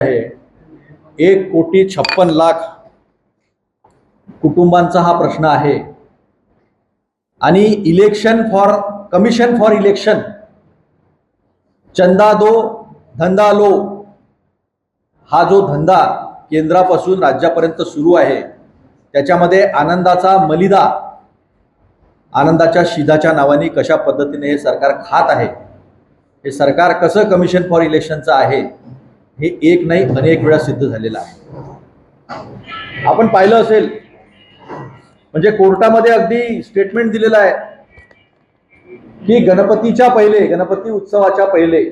आहे. एक कोटी छप्पन लाख कुटुंबांचा हा प्रश्न आहे. आणि election for commission for election Chanda दो धंदा लो हा जो धंदा केंद्रापासून राज्यापर्यंत सुरू आहे त्याच्यामध्ये आनंदाचा मलिदा आनंदाच्या शिधाच्या नावाने कशा पद्धतीने हे सरकार खात आहे हे सरकार कसं कमिशन फॉर इलेक्शनचं आहे हे एक नाही अनेक वेळा सिद्ध झालेलं आहे. आपण पाहिलं असेल म्हणजे कोर्टामध्ये अगदी स्टेटमेंट दिलेलं आहे की गणपतीच्या पहिले गणपती उत्सवाच्या पहिले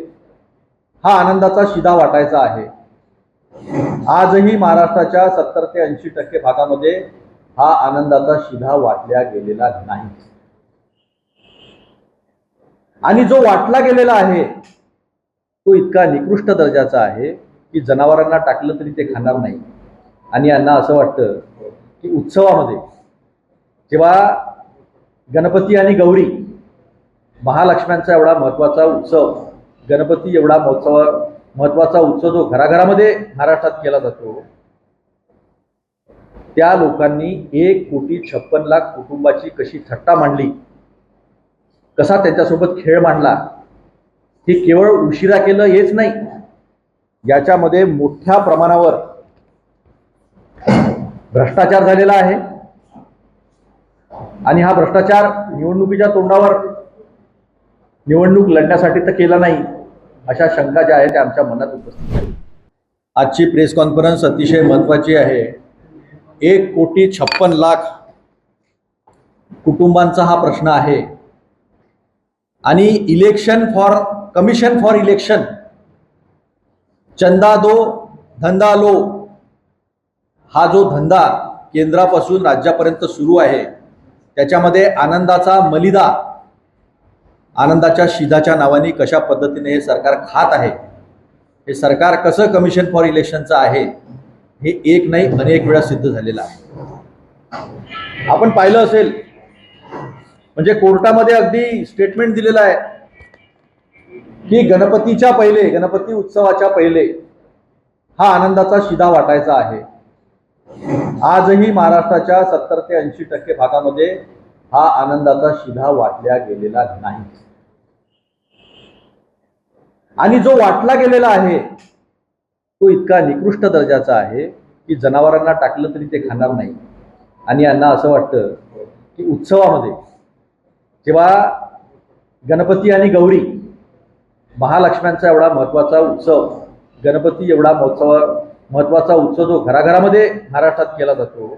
हा आनंदाचा शिधा वाटायचा आहे. आजही महाराष्ट्राच्या सत्तर ते ऐंशी टक्के भागामध्ये हा आनंदाचा शिधा वाटल्या गेलेला नाही. आणि जो वाटला गेलेला आहे तो इतका निकृष्ट दर्जाचा आहे की जनावरांना टाकलं तरी ते खाणार नाही. आणि यांना असं वाटतं की उत्सवामध्ये जेव्हा गणपती आणि गौरी महालक्ष्म्यांचा एवढा महत्त्वाचा उत्सव गणपती एवढा महोत्सव महत्त्वाचा उत्सव जो घराघरामध्ये महाराष्ट्रात केला जातो त्या लोकांनी एक कोटी छप्पन लाख कुटुंबाची कशी थट्टा मांडली कसा त्यांच्यासोबत खेळ मांडला हे केवळ उशिरा केलं हेच नाही. याच्यामध्ये मोठ्या प्रमाणावर भ्रष्टाचार झालेला आहे. आणि हा भ्रष्टाचार निवडणुकीच्या तोंडावर निवडणूक लढण्यासाठी तर केला नाही अशा शंका ज्या आहेत त्या आमच्या मनात उपस्थित आहेत. आजची प्रेस कॉन्फरन्स अतिशय महत्त्वाची आहे. एक कोटी छप्पन लाख कुटुंबांचा हा प्रश्न आहे. आणि election for commission for election Chanda दो धंदा लो. हा जो धंदा केंद्रापासून राज्यापर्यंत सुरू आहे त्याच्यामध्ये आनंदाचा मलिदा आनंदाच्या शिधाच्या नावाने कशा पद्धतीने हे सरकार खात आहे हे सरकार कसं कमिशन फॉर इलेक्शनचं आहे हे एक नाही अनेक वेळा सिद्ध झालेलं आहे. आपण पाहिलं असेल म्हणजे कोर्टामध्ये अगदी स्टेटमेंट दिलेलं आहे की गणपतीच्या पहिले गणपती उत्सवाच्या पहिले हा आनंदाचा शिदा वाटायचा आहे. आजही महाराष्ट्राच्या सत्तर ते ऐंशी टक्के भागामध्ये हा आनंदाचा शिधा वाटल्या गेलेला नाही. आणि जो वाटला गेलेला आहे तो इतका निकृष्ट दर्जाचा आहे की जनावरांना टाकलं तरी ते खाणार नाही. आणि यांना असं वाटतं की उत्सवामध्ये जेव्हा गणपती आणि गौरी महालक्ष्म्यांचा एवढा महत्त्वाचा उत्सव गणपती एवढा महोत्सव महत्त्वाचा उत्सव जो घराघरामध्ये महाराष्ट्रात केला जातो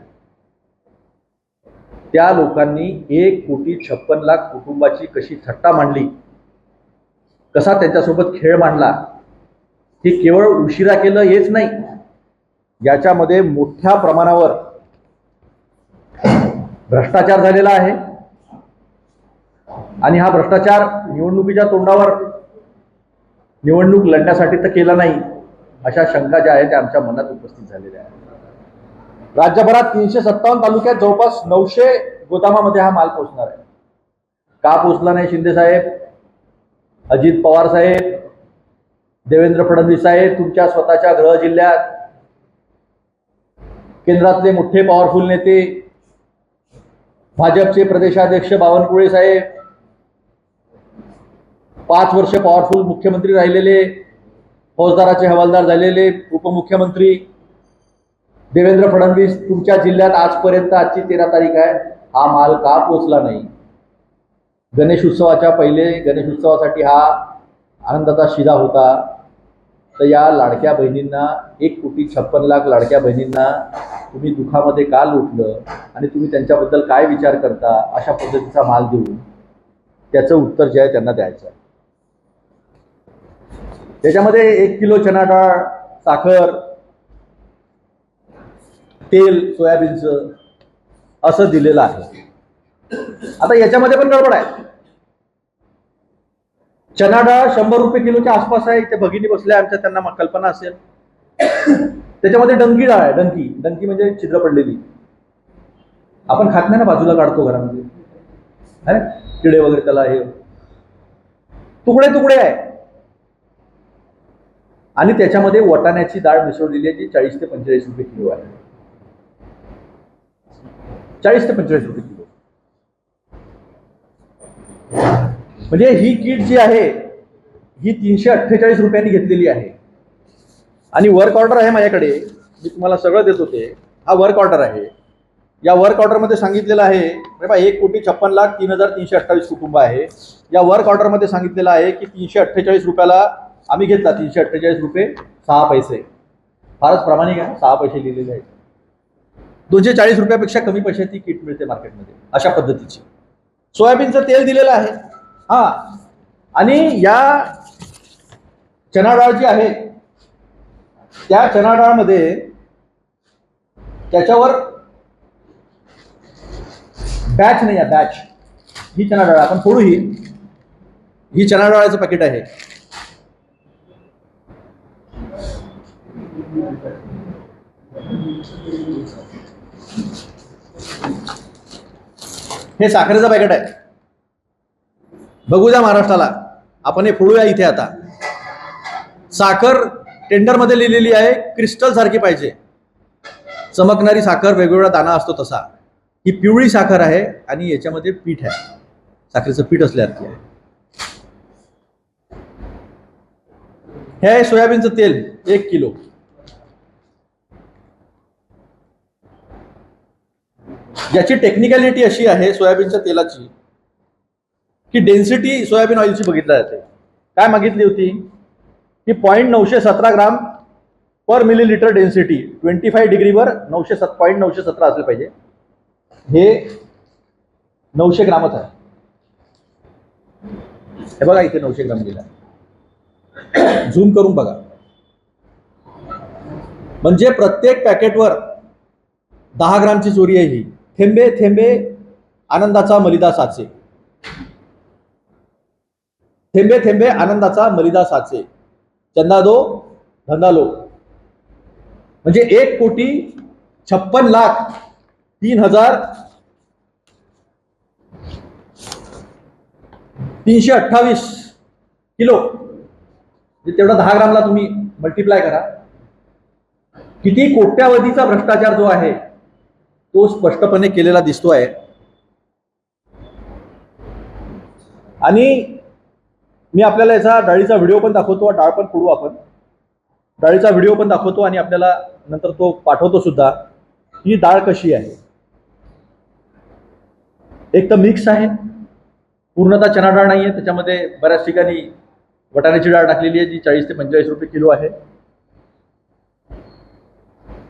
त्या लोकांनी एक कोटी छप्पन लाख कुटुंबाची कशी थट्टा मांडली कसा त्यांच्यासोबत खेळ मांडला हे केवळ उशिरा केलं हेच नाही. याच्यामध्ये मोठ्या प्रमाणावर भ्रष्टाचार झालेला आहे. आणि हा भ्रष्टाचार निवडणुकीच्या तोंडावर निवडणूक लढण्यासाठी तर केला नाही. अशा शंका ज्या आहेत त्या आमच्या मनात उपस्थित झालेल्या आहेत. राज्यभरात तीनशे सत्तावन्न तालुक्यात जवळपास नऊशे गोदामामध्ये हा माल पोहोचणार आहे. का पोहोचला नाही शिंदे साहेब? अजित पवार साहेब? देवेंद्र फडणवीस साहेब? तुमच्या स्वतःच्या गृह जिल्ह्यात? केंद्रातले मोठे पॉवरफुल नेते? भाजपचे प्रदेशाध्यक्ष बावनकुळे साहेब? पाच वर्ष पॉवरफुल मुख्यमंत्री राहिलेले फौजदाराचे हवालदार झालेले उपमुख्यमंत्री. देवेंद्र फडणवीस तुमच्या जिल्ह्यात आजपर्यंत आजची तेरा तारीख आहे. हा माल का पोचला नाही? गणेश उत्सवाच्या पहिले गणेश उत्सवासाठी हा आनंदाचा शिधा होता. तर या लाडक्या बहिणींना एक कोटी छप्पन लाख लाडक्या बहिणींना तुम्ही दुःखामध्ये का लुटलं? आणि तुम्ही त्यांच्याबद्दल काय विचार करता? अशा पद्धतीचा माल देऊन त्याचं उत्तर जे आहे त्यांना द्यायचं आहे. त्याच्यामध्ये एक किलो चना डाळ साखर तेल सोयाबीनचं असं दिलेलं आहे. आता याच्यामध्ये पण गडबड आहे. चना डाळ शंभर रुपये किलोच्या आसपास आहे. ते भगिनी बसल्या आमच्या त्यांना कल्पना असेल. त्याच्यामध्ये डंकी डाळ आहे डंकी. डंकी म्हणजे छिद्र पडलेली. आपण खात नाही ना बाजूला काढतो घरामध्ये. किडे वगैरे त्याला हे. तुकडे तुकडे आहे. आणि त्याच्यामध्ये वाटाण्याची डाळ मिसळलेली आहे जी चाळीस ते पंचेचाळीस रुपये किलो आहे. चाळीस ते पंचेचाळीस रुपये किलो. म्हणजे ही किट जी आहे ही तीनशे अठ्ठेचाळीस रुपयांनी घेतलेली आहे. आणि वर्क ऑर्डर आहे माझ्याकडे मी तुम्हाला सगळं देत होते. हा वर्क ऑर्डर आहे. या वर्क ऑर्डरमध्ये सांगितलेलं आहे बा एक कोटी छप्पन लाख तीन हजार तीनशे अठ्ठावीस कुटुंब आहे. या वर्क ऑर्डरमध्ये सांगितलेलं आहे की तीनशे अठ्ठेचाळीस रुपयाला आम्ही घेतला तीनशे अठ्ठेचाळीस रुपये सहा पैसे. फारच प्रामाणिक आहे सहा पैसे लिहिलेले आहेत दोनशे चाळीस रुपयापेक्षा कमी पैशाची किट मिळते मार्केटमध्ये अशा पद्धतीची. सोयाबीनचं तेल दिलेलं आहे. हां. आणि या चना डाळ जी आहे त्या चना डाळमध्ये त्याच्यावर बॅच नाही आहे बॅच ही चना डाळ आपण फोडू ही. ही चना डाळाचं पॅकेट आहे. हे साखरेचं पॅकेट आहे. बघू द्या महाराष्ट्राला. आपण हे फोडूया इथे आता. साखर टेंडरमध्ये लिहिलेली आहे क्रिस्टल सारखी पाहिजे. चमकणारी साखर वेगवेगळा दाना असतो तसा. ही पिवळी साखर आहे आणि याच्यामध्ये पीठ आहे. साखरेचं पीठ असल्यासारखी आहे. हे आहे सोयाबीनचं तेल एक किलो. याची टेक्निकॅलिटी अशी आहे सोयाबीनच्या तेलाची की डेन्सिटी सोयाबीन ऑइलची बघितल्या जाते. काय मागितली होती? की पॉईंट नऊशे सतरा gram per millilitre density twenty five डिग्रीवर नऊशे सत पॉईंट नऊशे सतरा असले पाहिजे. हे नऊशे ग्रामच आहे. हे बघा इथे नऊशे ग्राम गेला झूम करून बघा. म्हणजे प्रत्येक पॅकेटवर दहा ग्रामची चोरी आहे ही. थेंबे थेंबे आनंदाचा मलिदा साचे. थेंबे थेंबे आनंदाचा मलिदा साचे. चंदा दो धंदा लो म्हणजे एक कोटी छप्पन लाख तीन हजार तीनशे अठ्ठावीस किलो. म्हणजे तेवढा दहा ग्रामला तुम्ही मल्टिप्लाय करा. किती कोट्यावधीचा भ्रष्टाचार जो आहे तो स्पष्टपणे केलेला दिसतो आहे आणि मी आपल्याला याचा डाळीचा व्हिडिओ पण दाखवतो डाळ पण फोडू आपण. डाळीचा व्हिडिओ पण दाखवतो आणि आपल्याला नंतर तो पाठवतो सुद्धा. ही डाळ कशी आहे? एक तर मिक्स आहे. पूर्णतः चना डाळ नाही आहे त्याच्यामध्ये बऱ्याच ठिकाणी वटाण्याची डाळ टाकलेली आहे जी चाळीस ते पंचेचाळीस रुपये किलो आहे.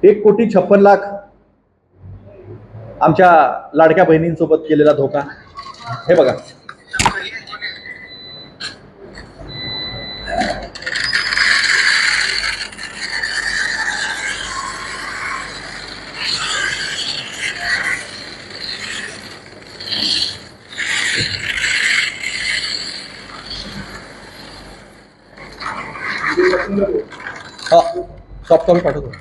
एक कोटी छप्पन लाख आमच्या लाडक्या बहिणींसोबत केलेला धोका. हे बघा. हा सॉफ्ट कॉपी पाठवतो.